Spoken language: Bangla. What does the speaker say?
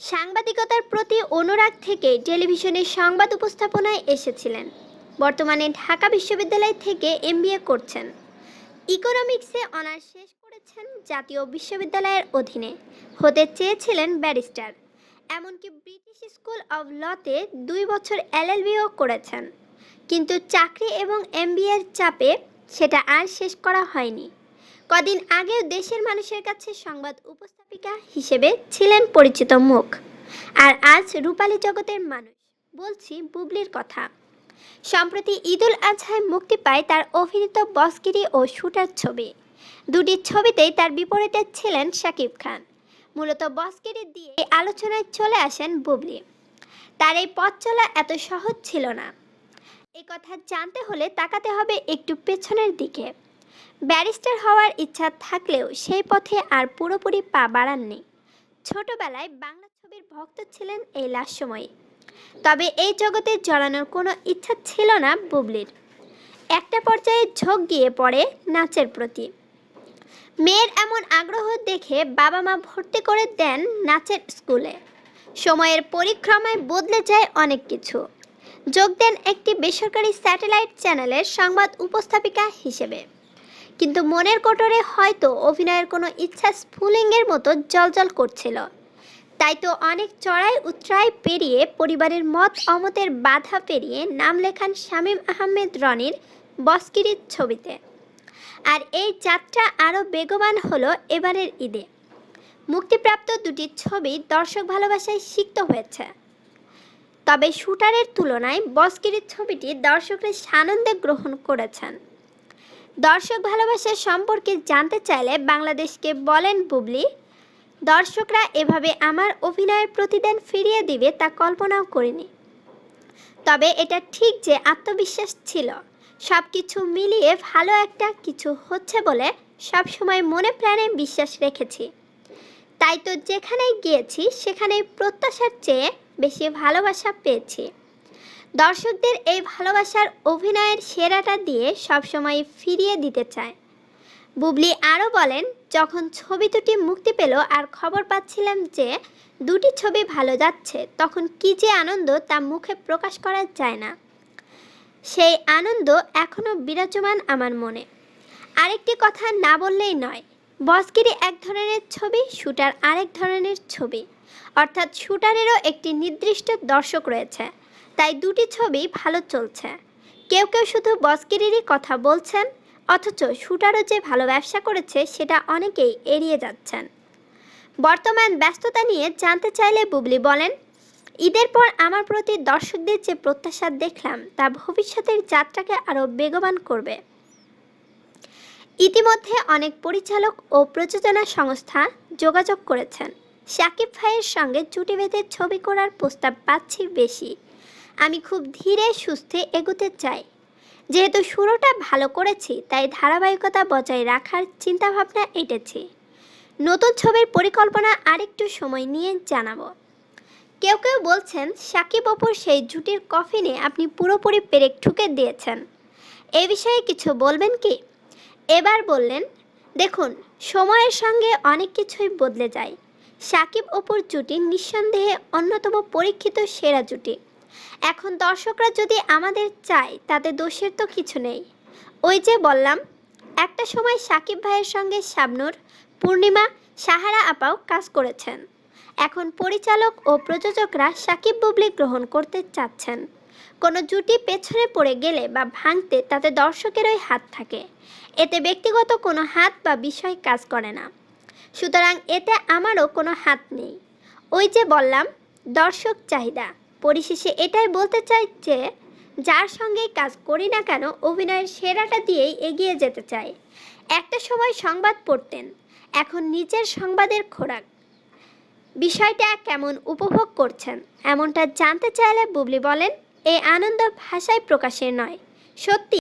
সাংবাদিকতার প্রতি অনুরাগ থেকে টেলিভিশনের সংবাদ উপস্থাপনায় এসেছিলেন। বর্তমানে ঢাকা বিশ্ববিদ্যালয় থেকে এমবিএ করছেন। ইকোনমিক্সে অনার্স শেষ করেছেন জাতীয় বিশ্ববিদ্যালয়ের অধীনে। হতে চেয়েছিলেন ব্যারিস্টার। এমনকি ব্রিটিশ স্কুল অব লতে দুই বছর এলএলবিও করেছেন। কিন্তু চাকরি এবং এমবিএর চাপে সেটা আর শেষ করা হয়নি। কদিন আগেও দেশের মানুষের কাছে সংবাদ উপস্থাপিকা হিসেবে ছিলেন পরিচিত মুখ। আর আজ রূপালী জগতের মানুষ, বলছি বুবলির কথা। সম্প্রতি ঈদুল আজহায় মুক্তি পায় তার অভিনীত বসগিরি ও শুটার ছবি। দুটি ছবিতেই তার বিপরীতে ছিলেন শাকিব খান। মূলত বসগিরি দিয়ে আলোচনায় চলে আসেন বুবলি। তার এই পথ চলা এত সহজ ছিল না। এ কথা জানতে হলে তাকাতে হবে একটু পেছনের দিকে। ব্যারিস্টার হওয়ার ইচ্ছা থাকলেও সেই পথে আর পুরোপুরি পা বাড়াননি। ছোটবেলায় বাংলা ছবির ভক্ত ছিলেন এই লাস্ট সময়ে তবে এই জগতে জড়ানোর কোনো ইচ্ছা ছিল না বুবলির। একটা পর্যায়ে ঝোঁক গিয়ে পড়ে নাচের প্রতি। মেয়ের এমন আগ্রহ দেখে বাবা মা ভর্তি করে দেন নাচের স্কুলে। সময়ের পরিক্রমায় বদলে যায় অনেক কিছু। যোগ দেন একটি বেসরকারি স্যাটেলাইট চ্যানেলের সংবাদ উপস্থাপিকা হিসেবে। কিন্তু মনের কোটরে হয়তো অভিনয়ের কোনো ইচ্ছা স্ফুলিঙ্গের মতো জলজল করছিল। তাই তো অনেক চড়াই উতরাই পেরিয়ে পরিবারের মত অমতের বাধা পেরিয়ে নাম লেখান শামীম আহমেদ রনির বস্কিরির ছবিতে। আর এই যাত্রা আরও বেগবান হলো এবারের ঈদে। মুক্তিপ্রাপ্ত দুটি ছবি দর্শক ভালোবাসায় সিক্ত হয়েছে। তবে শুটারের তুলনায় বস্কিরির ছবিটি দর্শকরা সানন্দে গ্রহণ করেছেন। দর্শক ভালোবাসার সম্পর্কে জানতে চাইলে বাংলাদেশকে বলেন বুবলি দর্শকরা এভাবে আমার অভিনয়ের প্রতিদান ফিরিয়ে দিবে তা কল্পনাও করিনি। তবে এটা ঠিক যে আত্মবিশ্বাস ছিল। সব কিছু মিলিয়ে ভালো একটা কিছু হচ্ছে বলে সব সময় মনে প্রাণে বিশ্বাস রেখেছি। তাই তো যেখানেই গিয়েছি, সেখানেই প্রত্যাশার চেয়ে বেশি ভালোবাসা পেয়েছি। দর্শকদের এই ভালোবাসার অভিনয়ের সেরাটা দিয়ে সবসময় ফিরিয়ে দিতে চায়। বুবলি আরও বলেন যখন ছবি দুটি মুক্তি পেল আর খবর পাচ্ছিলাম যে দুটি ছবি ভালো যাচ্ছে, তখন কী যে আনন্দ তা মুখে প্রকাশ করা যায় না। সেই আনন্দ এখনও বিরাজমান আমার মনে। আরেকটি কথা না বললেই নয়, বসগিরি এক ধরনের ছবি, শুটার আরেক ধরনের ছবি। অর্থাৎ শুটারেরও একটি নির্দিষ্ট দর্শক রয়েছে, তাই দুটি ছবি ভালো চলছে। কেউ কেউ শুধু বসগিরিরই কথা বলছেন অথচ শুটারও যে ভালো ব্যবসা করেছে, সেটা অনেকেই এড়িয়ে যাচ্ছেন। বর্তমান ব্যস্ততা নিয়ে জানতে চাইলে বুবলি বলেন, ঈদের পর আমার প্রতি দর্শকদের যে প্রত্যাশা দেখলাম, তা ভবিষ্যতের যাত্রাকে আরও বেগবান করবে। ইতিমধ্যে অনেক পরিচালক ও প্রযোজনা সংস্থা যোগাযোগ করেছেন। শাকিব ভাইয়ের সঙ্গে জুটি বেঁধে ছবি করার প্রস্তাব পাচ্ছি বেশি। আমি খুব ধীরে সুস্থে এগোতে চাই। যেহেতু শুরুটা ভালো করেছি, তাই ধারাবাহিকতা বজায় রাখার চিন্তাভাবনা এঁটেছি। নতুন ছবির পরিকল্পনা আরেকটু সময় নিয়ে জানাব। কেউ কেউ বলছেন, সাকিব অপুর সেই জুটির কফিনে আপনি পুরোপুরি পেরেক ঠুকে দিয়েছেন। এ বিষয়ে কিছু বলবেন কি? এবার বললেন, দেখুন, সময়ের সঙ্গে অনেক কিছুই বদলে যায়। সাকিব অপুর জুটি নিঃসন্দেহে অন্যতম পরীক্ষিত সেরা জুটি। এখন দর্শকরা যদি আমাদের চায় তাতে দোষের তো কিছু নেই। ওই যে বললাম, একটা সময় সাকিব ভাইয়ের সঙ্গে শাবনুর, পূর্ণিমা, সাহারা আপাও কাজ করেছেন। এখন পরিচালক ও প্রযোজকরা সাকিব বুবলি গ্রহণ করতে চাচ্ছেন। কোনো জুটি পেছনে পড়ে গেলে বা ভাঙতে তাতে দর্শকেরই হাত থাকে। এতে ব্যক্তিগত কোনো হাত বা বিষয় কাজ করে না। সুতরাং এতে আমারও কোনো হাত নেই। ওই যে বললাম, দর্শক চাহিদা। পরিশেষে এটাই বলতে চাই যে, যার সঙ্গেই কাজ করি না কেন, অভিনয়ের সেরাটা দিয়েই এগিয়ে যেতে চাই। একটা সময় সংবাদ পড়তেন, এখন নিজের সংবাদের খোরাক। বিষয়টা কেমন উপভোগ করছেন, এমনটা জানতে চাইলে বুবলি বলেন এই আনন্দ ভাষায় প্রকাশের নয়, সত্যি।